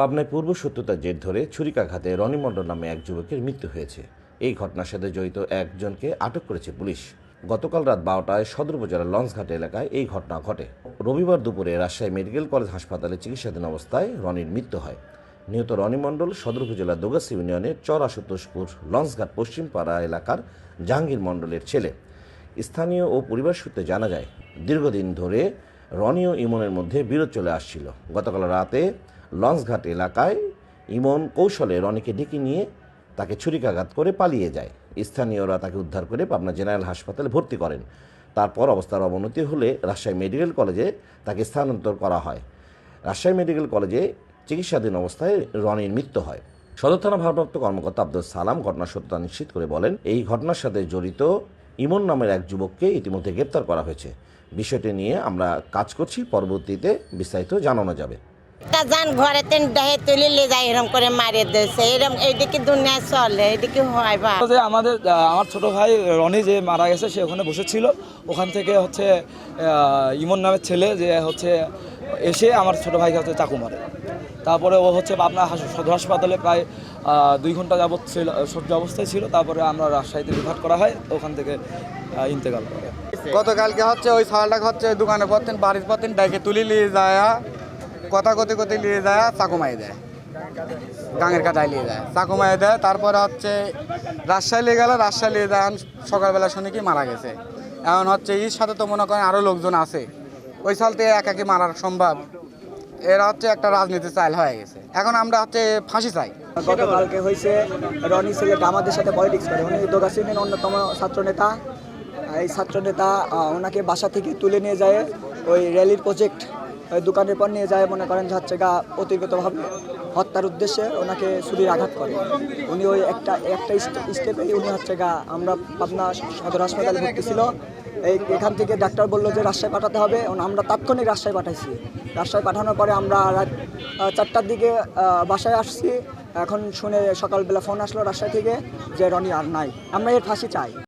পাবনায় পূর্ব শত্রুতার জের ধরে ছুরিকাঘাতে রনি মণ্ডল নামে এক যুবকের মৃত্যু হয়েছে। এই ঘটনার সাথে জড়িত একজনকে আটক করেছে পুলিশ। গতকাল রাত বারোটায় সদর উপজেলার লঞ্চঘাট এলাকায় এই ঘটনা ঘটে। রবিবার দুপুরে রাজশাহী মেডিকেল কলেজ হাসপাতালে চিকিৎসাধীন অবস্থায় রনির মৃত্যু হয়। নিহত রনি মণ্ডল সদর উপজেলার দোগাসি ইউনিয়নের চর আশুতোষপুর লঞ্চঘাট পশ্চিমপাড়া এলাকার জাহাঙ্গীর মণ্ডলের ছেলে। স্থানীয় ও পরিবার সূত্রে জানা যায়, দীর্ঘদিন ধরে রনি ও ইমনের মধ্যে বিরোধ চলে আসছিল। গতকাল রাতে লঞ্চঘাট এলাকায় ইমন কৌশলে রনিকে ডেকে নিয়ে তাকে ছুরিকাঘাত করে পালিয়ে যায়। স্থানীয়রা তাকে উদ্ধার করে পাবনা জেনারেল হাসপাতালে ভর্তি করেন। তারপর অবস্থার অবনতি হলে রাজশাহী মেডিকেল কলেজে তাকে স্থানান্তর করা হয়। রাজশাহী মেডিকেল কলেজে চিকিৎসাধীন অবস্থায় রনির মৃত্যু হয়। সদর থানা ভারপ্রাপ্ত কর্মকর্তা আব্দুল সালাম ঘটনার সত্যতা নিশ্চিত করে বলেন, এই ঘটনার সাথে জড়িত ইমন নামের এক যুবককে ইতিমধ্যে গ্রেপ্তার করা হয়েছে। বিষয়টি নিয়ে আমরা কাজ করছি, পরবর্তীতে বিস্তারিত জানানো যাবে। তা যান ঘরে তেন দেহে তুলি লে যায় এরম করে মারিয়ে দিয়েছে। এরম এইদিকে দুনিয়া চলে এইদিকে হয় বা। যে আমাদের আমার ছোট ভাই রনি যে মারা গেছে সে ওখানে বসেছিল। ওখান থেকে হচ্ছে ইমন নামের ছেলে যে হচ্ছে এসে আমার ছোট ভাইকে হচ্ছে চাকু মারে। তারপরে ও হচ্ছে আপনার সদর হাসপাতালে প্রায় দুই ঘণ্টা যাবৎ ছিল সহ্য অবস্থায় ছিল। তারপরে আমরা রাজশাহীতে রিফার করা হয় ওখান থেকে ইন্তেকাল করে। গতকালকে হচ্ছে ওই সালটাকে হচ্ছে দোকানে পড়তেন বাড়ির পড়তেন ডাইকে তুলি নিয়ে যায় কথা কথে কথে নিয়ে যায় চাকু মাই দেয়। গাঙের কাটায় নিয়ে যায় চাকু মাই দেয়। তারপরে হচ্ছে রাজশাহী নিয়ে গেল রাজশাহী নিয়ে যায় সকালবেলা শুনে কি মারা গেছে। এখন হচ্ছে এর সাথে তো মনে করেন আরও লোকজন আছে। ওই সাল থেকে একাকি মারার সম্ভব। এরা হচ্ছে একটা রাজনীতি চাইল হয়ে গেছে। এখন আমরা হচ্ছে ফাঁসি চাই। গতকালকে হয়েছে রনি ছেলেটা আমাদের সাথে পলিটিক্স করে। উনি দোগাসিনের অন্যতম ছাত্রনেতা এই ছাত্রনেতা আহ, ওনাকে বাসা থেকে তুলে নিয়ে যায় ওই র্যালির প্রজেক্ট দোকানের পর নিয়ে যায়, মনে করেন হচ্ছে গা অতিগতভাবে হত্যার উদ্দেশ্যে ওনাকে ছুরির আঘাত করে। উনি ওই একটা একটা স্টেপে উনি হচ্ছে গা আমরা পাবনা সদর হাসপাতালে ভর্তি এই, এখান থেকে ডাক্তার বলল যে রাজশাহী পাঠাতে হবে। আমরা তাৎক্ষণিক রাজশাহী পাঠাইছি। রাজশাহী পাঠানোর পরে আমরা রাত চারটার দিকে বাসায় আসছি। এখন শুনে সকালবেলা ফোন আসলো রাজশাহী থেকে যে রনি আর নাই। আমরা এর ফাঁসি চাই।